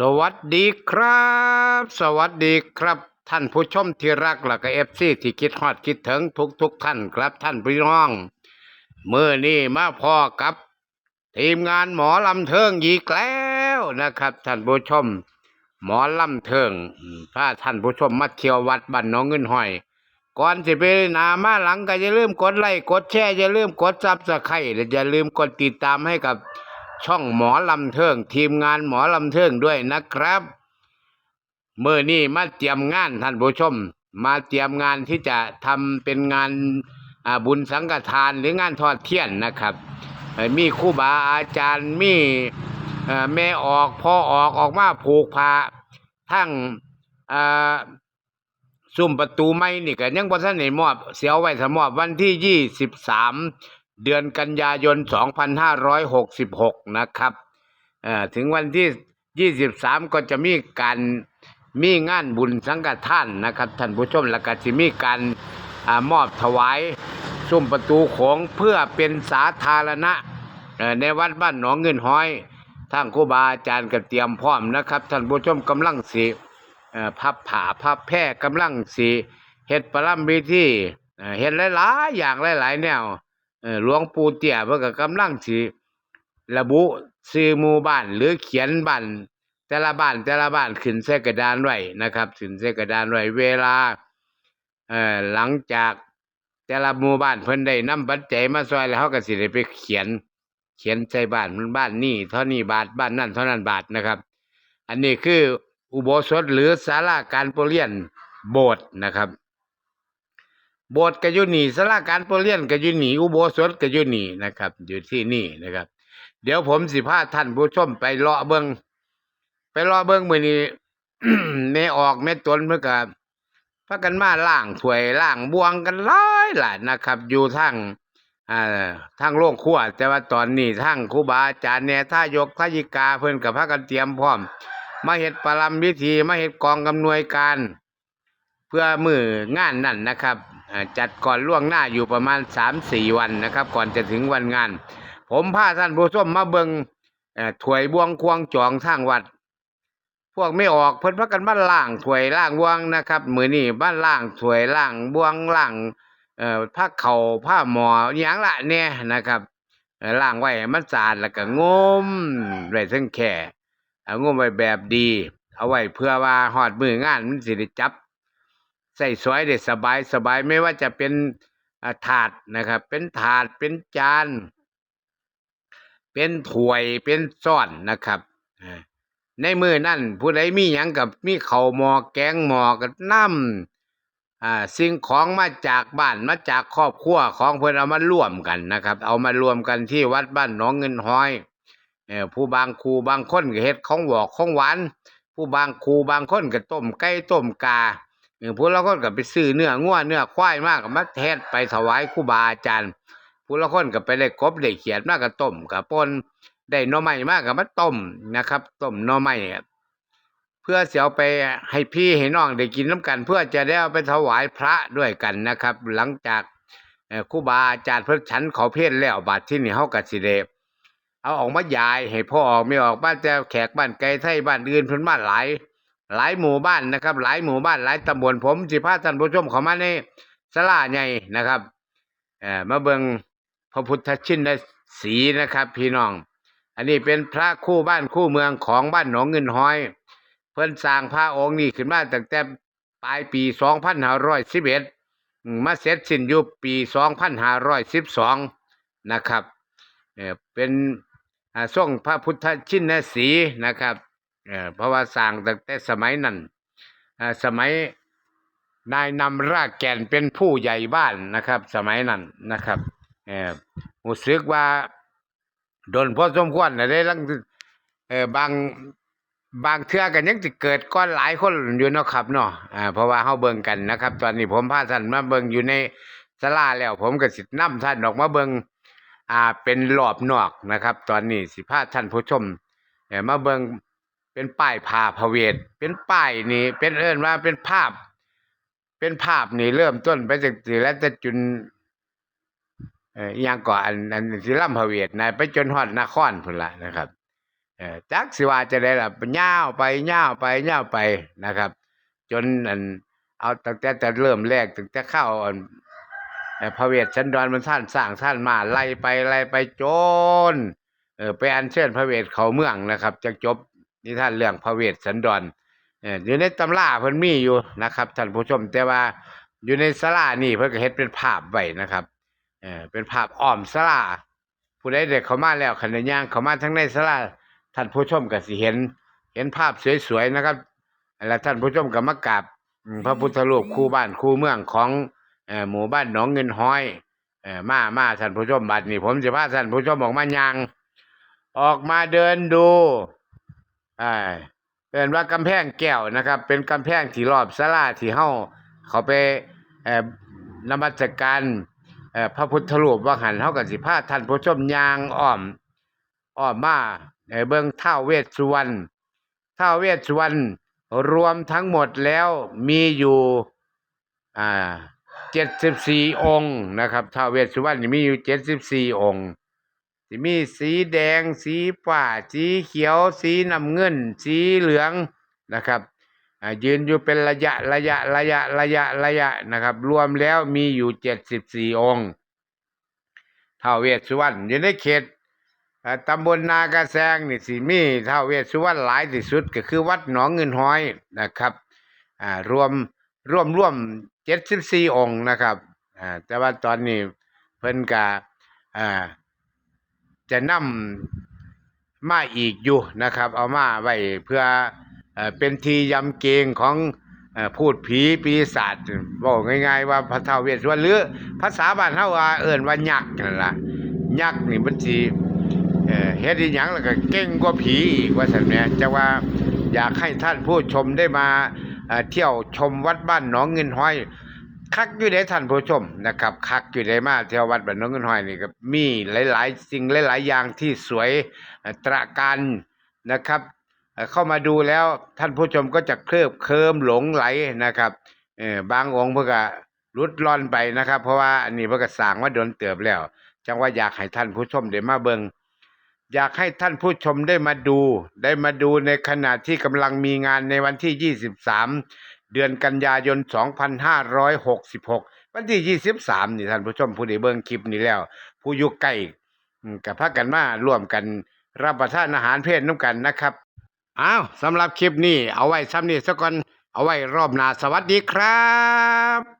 สวัสดีครับ สวัสดีครับ ท่านผู้ชมที่รักและก็เอฟซีที่คิดฮอดคิดถึงทุกทุกๆท่านครับท่านพี่น้องเมื่อนี้มาพอกับ ทีมงานหมอลำเทิงอีกแล้วนะครับ ท่านผู้ชม หมอลำเทิงถ้าท่านผู้ชมมาเที่ยววัดบ้านน้องเงินห้อย ก่อนสิไปนามาหลังก็อย่าลืมกดไลค์กดแชร์อย่าลืมกดซับสไครต์และอย่าลืมกดติดตามให้กับ ช่องหมอลำเทิง ทีมงานหมอลำเทิงด้วยนะครับเมื่อนี้มาเตรียมงานท่านผู้ชม มาเตรียมงานที่จะทำเป็นงานบุญสังฆทานหรืองานทอดเทียนนะครับ มีครูบาอาจารย์มีแม่ออกพ่อออกออกมาผูกผ้าทั้งซุ่มประตูไม่นี่ก็ยังบ่ทันได้มอบ เสียวไว้สมอบวันที่23 เดือนกันยายน 2566 นะครับถึงวันที่ 23 ก็จะมีการมีงานบุญสังฆทานนะครับท่านผู้ชมแล้วก็สิมีการอมอบถวายซุ่มประตูโขงเพื่อเป็นสาธารณะในวัดบ้านหนองเงินห้อยทางครูบาอาจารย์ก็เตรียมพร้อมนะครับท่านผู้ชมกำลังสิเอ่อพับผาพับแพร่กำลังสีเฮ็ดประลัมพิธีเอ่เฮ็ดหลายๆอย่างหลาย ๆ แนว หลวงปู่เตี้ยเพิ่นก็กำลังสิระบุชื่อหมู่บ้านหรือเขียนบ้านแต่ละบ้านแต่ละบ้านขึ้นใส่กระดานไว้นะครับขึ้นใส่กระดานไว้เวลาเอ่อหลังจากแต่ละหมู่บ้านเพิ่นได้นำปัจจัยมาซอยแล้วเขาก็สิได้ไปเขียน เขียนใส่บ้านมันบ้านนี้เท่านี้บาทบ้านนั่นเท่านั้นบาทนะครับ อันนี้คืออุโบสถหรือศาลาการประเรียนโบสถ์นะครับ โบสถ์ก็อยู่นี่ศาลาการประเรียนก็อยู่นี่อุโบสถก็อยู่นี่นะครับ อยู่ที่นี่นะครับ เดี๋ยวผมสิพาท่านผู้ชมไปเลาะเบิงไปเลาะเบิงมือนี้แม่ออกแม่ตนเพิ่นก็พากันมาล้างถวยล้างบวงกันหลายหลายนะครับ อยู่ทางอ่าทางโรงครัวแต่ว่าตอนนี้ทางครูบาอาจารย์แน่ท่ายกทายิกาเพิ่นก็พากันเตรียมพร้อม มาเฮ็ดประลัมพิธีมาเฮ็ดกองกำนวยการ เพื่อมืองานนั่นนะครับ จัดก่อนล่วงหน้าอยู่ประมาณสามสี่วันนะครับ ก่อนจะถึงวันงาน ผมพาท่านผู้ชมมาเบิงเอ่อถวยบวงควงจองทางวัด พวกไม่ออกเพิ่นพากันมานล่างถวยล่างบวงนะครับ มือนี้บ้านล่างถวยล่างบวงล่างเอ่อผ้าเข่าผ้าหมออย่างละเนี่ยนะครับล่างไว้ให้มันสะอาดแล้วก็งมไว้ถึงแค่เอางมไว้แบบดี เอาไว้เพื่อว่าหอดมืองานมันสิได้จับ ใส่สวยได้สบายสบายไม่ว่าจะเป็นถาดนะครับ เป็นถาดเป็นจาน เป็นถ้วยเป็นซ้อนนะครับในมือนั่นผู้ใดมีหยังกับมีเขาหมอแกงหมอกับน้ำอ่าสิ่งของมาจากบ้านมาจากครอบครัวของเพิ่อนเอามาร่วมกันนะครับ เอามารวมกันที่วัดบ้านหนองเงินห้อยเออผู้บางครูบางคนก็เฮ็ดของหวอกของหวาน ผู้บางครูบางคนก็ต้มไก่ต้มกา เออผู้ละคนก็ไปซื้อเนื้องัวเนื้อควายมากก็มาเทศไปถวายครูบาอาจารย์ผู้ละคนก็ไปได้กบได้เขียดมากก็ต้มกับปนได้หน่อไม้มากก็มาต้มนะครับต้มหน่อไม้เพื่อเสียเอาไปให้พี่ให้น้องได้กินน้ำกัน เพื่อจะได้เอาไปถวายพระด้วยกันนะครับ หลังจากเอ่อครูบาอาจารย์เพิ่นฉันขาเพศแล้วบาดที่นี่เฮาก็สิได้เอาออกมายายให้พ่อออกไม่ออกบ้านแต่แขกบ้านไกลไทยบ้านอื่นเพิ่นมาหลาย หลายหมู่บ้านนะครับ หลายหมู่บ้านหลายตำบลผมสิพาท่านผู้ชมเข้ามาในศาลาใหญ่นะครับเอ่อมาเบิงพระพุทธชินสีนะครับ พี่น้อง อันนี้เป็นพระคู่บ้านคู่เมืองของบ้านหนองเงินห้อย เพิ่นสร้างพระองค์นี้ขึ้นมาตั้งแต่ปลายปี2511อืมมาเสร็จสิ้นอยู่ปี2512นะครับเอ่อเป็นอ่าทรงพระพุทธชินสีนะครับ เอ่อเพราะว่าสร้างตั้งแต่สมัยนั้นสมัยนายนำรากแก่นเป็นผู้ใหญ่บ้านนะครับ สมัยนั้นนะครับเอ่อรู้สึกว่าโดนพอสมควรนะได้ลังเอ่อบางบางเทื่อกันยังสิเกิดก้อนหลายคนอยู่นะครับเนาะอ่าเพราะว่าเฮาเบิ่งกันนะครับ ตอนนี้ผมพาท่านมาเบิ่งอยู่ในศาลาแล้ว ผมก็สินำท่านออกมาเบิ่งอ่าเป็นรอบนอกนะครับ ตอนนี้สิพาท่านผู้ชมเอ่อมาเบิ่ง เป็นป้ายพาพระเวท เป็นป้ายนี่ เป็นเอิ้นว่าเป็นภาพ เป็นภาพนี่เริ่มต้นไปจากสิแล้วแต่จุนเอ่อยังก่ออันอันสิล่ำพระเวทนะไปจนฮอดนครพุ่นละนะครับเออจักสิว่าจะได้ล่ะย่าวไปย่าวไปย่าวไปนะครับ จนอันเอาตั้งแต่แต่เริ่มแรกตั้งแต่เข้าอันเอ่พระเวทสันดรมันท่านสร้างท่านมาไล่ไปไล่ไปจนเออไปอัญเชิญพระเวทเขาเมืองนะครับจะจบ นิทานเรื่องพระเวทสันดรเอออยู่ในตำราเพิ่นมีอยู่นะครับท่านผู้ชม แต่ว่าอยู่ในศาลานี่เพิ่นก็เฮ็ดเป็นภาพไว้นะครับเออเป็นภาพอ้อมศาลาผู้ใดเด็กเขามาแล้วขันได้ย่างเขามาทั้งในศาลาท่านผู้ชมก็สิเห็น เห็นภาพสวยๆนะครับและท่านผู้ชมก็มากราบพระพุทธรูปคู่บ้านคู่เมืองของอหมู่บ้านหนองเงินห้อยเอ่อมามาท่านผู้ชมบัดนี้ผมจะพาท่านผู้ชมออกมายังออกมาเดินดู อ่าเป็นว่ากำแพงแก้วนะครับ เป็นกำแพงที่รอบศาลาที่เฮาเขาไปเอ่อนมัสการเอ่อพระพุทธรูปว่าหันเฮาก็สิพาท่านผู้ชมยางอ้อมอ้อมมาเอ่อเบิ่งท้าวเวสสุวรรณท้าวเวสสุวรรณรวมทั้งหมดแล้วมีอยู่อ่าเจ็ดสิบสี่องค์นะครับท้าวเวสสุวรรณมีอยู่เจ็ดสิบสี่องค์ ที่มีสีแดง สีฟ้าสีเขียว สีน้ำเงิน สีเหลืองนะครับยืนอยู่เป็นระยะระยะระยะระยะระยะนะครับ รวมแล้วมีอยู่เจ็ดสิบสี่องค์ท้าวเวสสุวรรณอยู่ในเขตตำบลนากระแซงนี่สิมีท้าวเวสสุวรรณหลายที่สุดก็คือวัดหนองเงินห้อยนะครับรวมร่วมร่วมเจ็ดสิบสี่องค์นะครับแต่ว่าตอนนี้เพิ่นกะอ่า จะนำมาอีกอยู่นะครับ เอามาไว้เพื่อเอเป็นทียำเกงของอพูดผีปีศาจบอกง่าย ๆ ว่าพระท้าวเวสวรหรือภาษาบ้านเฮาว่าเอิ้นว่ายักษ์นั่นล่ะยักษ์นี่มันสิเอ่อเฮ็ดอีหยังแล้วก็เก่งกว่าผีอีกว่าซั่นแหมจะว่าอยากให้ท่านผู้ชมได้มาเที่ยวชมวัดบ้านหนองเงินห้อย คักอยู่ได้ท่านผู้ชมนะครับ คักอยู่ได้มาเที่ยววัดบ้านหนองเงินห้อยนี่ก็มีหลาย ๆ สิ่งหลาย ๆ อย่างที่สวยตระการนะครับ เข้ามาดูแล้วท่านผู้ชมก็จะเคลิบเคลิมหลงไหลนะครับเออบางองค์เพิ่นก็หลุดล่อนไปนะครับ เพราะว่าอันนี้เพิ่นก็สร้างมาโดนเติบแล้ว จังว่าอยากให้ท่านผู้ชมได้มาเบิงอยากให้ท่านผู้ชมได้มาดู ได้มาดูในขณะที่กำลังมีงานในวันที่ 23 เดือนกันยายน 2566 วันที่ 23 นี่ท่านผู้ชมผู้ใดเบิ่งคลิปนี้แล้ว ผู้อยู่ใกล้กับพักกันมาร่วมกันรับประทานอาหารเพศน้ำกันนะครับ อ้าวสำหรับคลิปนี้เอาไว้ซ้ำนี้สักก่อนเอาไว้รอบหน้าสวัสดีครับ